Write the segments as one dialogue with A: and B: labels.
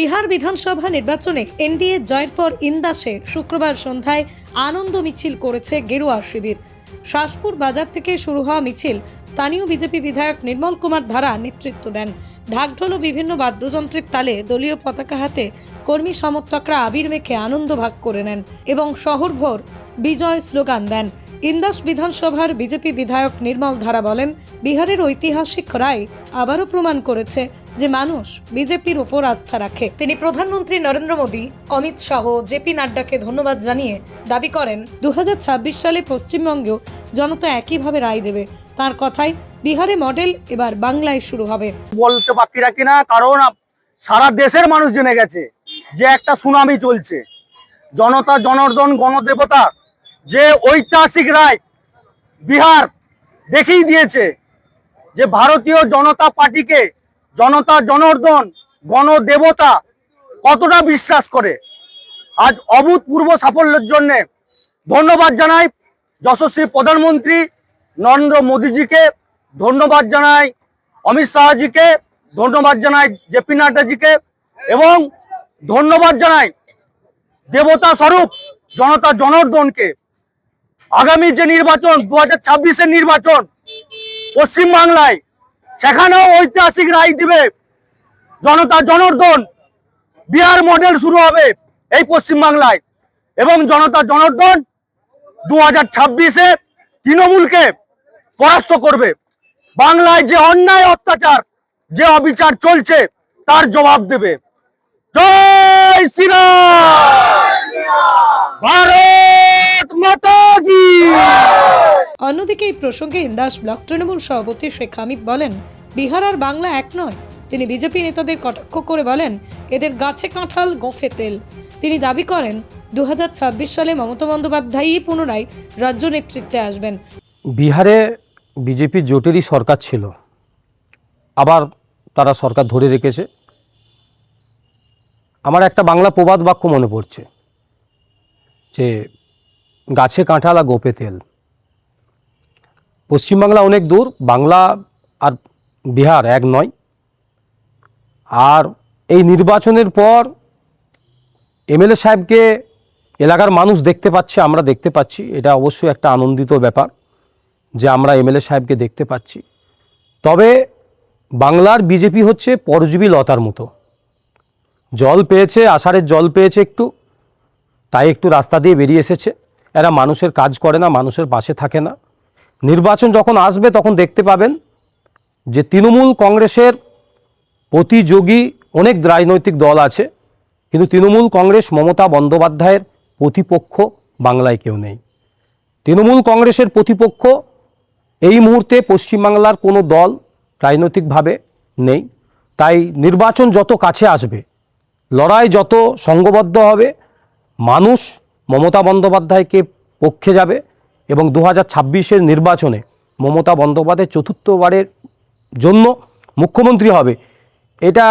A: বিহার বিধানসভা নির্বাচনে এনডিএ জয়ের পর ইন্দাসে শুক্রবার সন্ধ্যায় আনন্দ মিছিল করেছে গেরুয়া শিবির। শাসপুর বাজার থেকে শুরু হওয়া মিছিল স্থানীয় বিজেপি বিধায়ক নির্মল কুমার ধারা নেতৃত্ব দেন। ঢাকঢোল বিভিন্ন বাদ্যযন্ত্রের তালে দলীয় পতাকা হাতে কর্মী সমর্থকরা আবির মেখে আনন্দ ভাগ করে নেন এবং শহরভর বিজয় স্লোগান দেন। ইন্দাস বিধানসভার বিজেপি বিধায়ক নির্মল ধারা বলেন, বিহারের ঐতিহাসিক রায় আবারও প্রমাণ করেছে যে মানুষ বিজেপির ওপর আস্থা রাখে। তিনি প্রধানমন্ত্রী নরেন্দ্র মোদী, অমিত শাহ জেপি নাড্ডাকে ধন্যবাদ জানিয়ে দাবি করেন দু হাজার ছাব্বিশ সালে পশ্চিমবঙ্গেও জনতা একইভাবে রায় দেবে। তার কথায় বিহারে মডেল এবার বাংলায় শুরু হবে।
B: বলতে বাকি রাখি না, কারণ সারা দেশের মানুষ জেনে গেছে যে একটা সুনামি চলছে। জনতা জনার্দন গণদেবতা যে ঐতিহাসিক রায় বিহার দেখিয়ে দিয়েছে যে ভারতীয় জনতা পার্টিকে জনতা, জনার্দন, গণদেবতা কতটা বিশ্বাস করে? আজ অভূতপূর্ব সাফল্যের জন্যে ধন্যবাদ জানাই যশস্বী প্রধানমন্ত্রী নরেন্দ্র মোদীজিকে, ধন্যবাদ জানাই অমিত শাহজিকে, ধন্যবাদ জানাই জেপি নাড্ডাজিকে এবং ধন্যবাদ জানাই দেবতা স্বরূপ জনতা জনার্দনকে। আগামী যে নির্বাচন, দু হাজার নির্বাচন পশ্চিমবাংলায় সেখানেও ঐতিহাসিক রায় দিবে। জনতা জনার্দন, বিহার মডেল শুরু হবে এই পশ্চিমবাংলায়। এবং জনতা জনার্দন দু হাজার ছাব্বিশে তৃণমূলকে পরাস্ত করবে। বাংলায় যে অন্যায় অত্যাচার, যে অবিচার চলছে, তার জবাব দেবে। জয় শ্রীরাম ভারত মাতা কি
A: অন্যদিকে এই প্রসঙ্গে ইন্দাস ব্লক তৃণমূল সভাপতি শেখ হামিদ বলেন, বিহার আর বাংলা এক নয়। তিনি বিজেপি নেতাদের কটাক্ষ করে বলেন, এদের গাছে কাঁঠাল, গোফে তেল। তিনি দাবি করেন দু হাজার ছাব্বিশ সালে মমতা বন্দ্যোপাধ্যায়ই পুনরায় রাজ্য নেতৃত্বে আসবেন।
C: বিহারে বিজেপি জোটেরই সরকার ছিল। আবার তারা সরকার ধরে রেখেছে। আমার একটা বাংলা প্রবাদ বাক্য মনে পড়ছে যে, গাছে কাঁঠাল আর গোপে তেল। পশ্চিমবাংলা অনেক দূর, বাংলা আর বিহার এক নয়। আর এই নির্বাচনের পর এমএলএ সাহেবকে এলাকার মানুষ দেখতে পাচ্ছে, আমরা দেখতে পাচ্ছি। এটা অবশ্যই একটা আনন্দিত ব্যাপার যে আমরা এমএলএ সাহেবকে দেখতে পাচ্ছি। তবে বাংলার বিজেপি হচ্ছে পরজীবী লতার মতো। জল পেয়েছে, আষাঢ়ের জল পেয়েছে একটু, তাই একটু রাস্তা দিয়ে বেরিয়ে এসেছে। এরা মানুষের কাজ করে না, মানুষের পাশে থাকে না। নির্বাচন যখন আসবে, তখন দেখতে পাবেন যে তৃণমূল কংগ্রেসের প্রতিযোগী অনেক রাজনৈতিক দল আছে, কিন্তু তৃণমূল কংগ্রেস মমতা বন্দ্যোপাধ্যায়ের প্রতিপক্ষ বাংলায় কেউ নেই। তৃণমূল কংগ্রেসের প্রতিপক্ষ এই মুহূর্তে পশ্চিমবাংলার কোনো দল রাজনৈতিকভাবে নেই। তাই নির্বাচন যত কাছে আসবে, লড়াই যত সংঘবদ্ধ হবে, মানুষ মমতা বন্দ্যোপাধ্যায়কে পক্ষে যাবে। এবং দু হাজার নির্বাচনে মমতা বন্দ্যোপাধ্যায় চতুর্থবারের জন্য মুখ্যমন্ত্রী হবে। এটা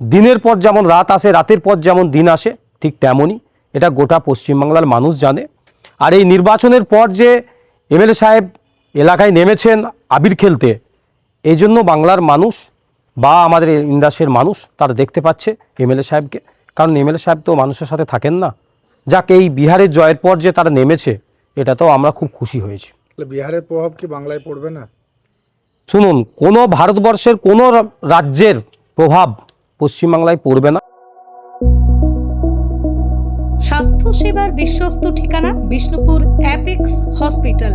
C: দিনের পর যেমন রাত আসে, রাতের পর যেমন দিন আসে, ঠিক তেমনই। এটা গোটা পশ্চিমবাংলার মানুষ জানে। আর এই নির্বাচনের পর যে এমএলএ সাহেব এলাকায় নেমেছেন আবির খেলতে, এই জন্য বাংলার মানুষ বা আমাদের ইন্দাসের মানুষ তারা দেখতে পাচ্ছে এমএলএ সাহেবকে। কারণ এমএলএ সাহেব তো মানুষের সাথে থাকেন না। যাক, এই বিহারের জয়ের পর যে তারা নেমেছে এটাতেও আমরা খুব খুশি হয়েছি।
D: বিহারের প্রভাব কি বাংলায় পড়বে না?
C: শুনুন কোনো ভারতবর্ষের কোনো রাজ্যের প্রভাব পশ্চিমবাংলায় পড়বে না।
A: স্বাস্থ্য সেবার বিশ্বস্ত ঠিকানা বিষ্ণুপুর অ্যাপেক্স হসপিটাল।